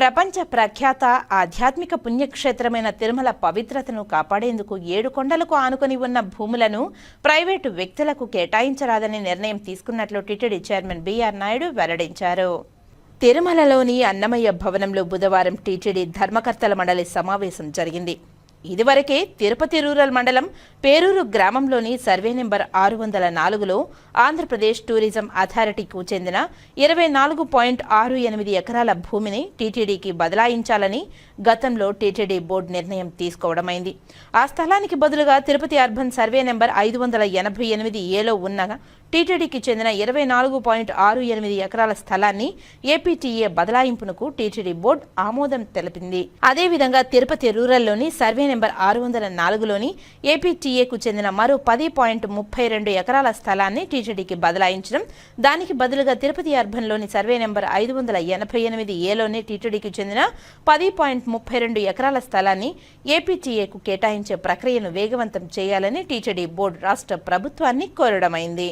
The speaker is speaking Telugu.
ప్రపంచ ప్రఖ్యాత ఆధ్యాత్మిక పుణ్యక్షేత్రమైన తిరుమల పవిత్రతను కాపాడేందుకు ఏడు కొండలకు ఆనుకొని ఉన్న భూములను ప్రైవేటు వ్యక్తులకు కేటాయించరాదని నిర్ణయం తీసుకున్నట్లు టిటిడి చైర్మన్ బీఆర్ నాయుడు వెల్లడించారు. తిరుమలలోని అన్నమయ్య భవనంలో బుధవారం టీటీడీ ధర్మకర్తల మండలి సమావేశం జరిగింది. ఇదివరకే తిరుపతి రూరల్ మండలం పేరూరు గ్రామంలోని సర్వే నెంబర్ ఆరు వందల నాలుగులో ఆంధ్రప్రదేశ్ టూరిజం అథారిటీకు చెందిన ఇరవై నాలుగు పాయింట్ ఆరు ఎనిమిది ఎకరాల భూమిని టీటీడీకి బదలాయించాలని గతంలో టీటీడీ బోర్డు నిర్ణయం తీసుకోవడమైంది. ఆ స్థలానికి బదులుగా తిరుపతి అర్బన్ సర్వే నెంబర్ ఐదు వందల ఎనభై ఎనిమిది ఏలో ఉన్న టీటీడీకి చెందిన ఇరవై నాలుగు పాయింట్ ఆరు ఎనిమిది ఎకరాల స్థలాన్ని ఏపీటీఏ బదలాయింపునకు టీటీడీ బోర్డు ఆమోదం తెలిపింది. అదేవిధంగా తిరుపతి రూరల్లోని సర్వే నెంబర్ ఆరు వందల నాలుగులోని ఏపీటీఏకు చెందిన మరో పది పాయింట్ ముప్పై రెండు ఎకరాల స్థలాన్ని టీటీడీకి బదలాయించడం దానికి బదులుగా తిరుపతి అర్బన్లోని సర్వే నెంబర్ ఐదు వందల ఎనభై ఎనిమిది ఏలోని టీటీడీకి చెందిన పది పాయింట్ ముప్పై రెండు ఎకరాల స్థలాన్ని ఏపీటీఏకు కేటాయించే ప్రక్రియను వేగవంతం చేయాలని టీటీడీ బోర్డు రాష్ట్ర ప్రభుత్వాన్ని కోరడమైంది.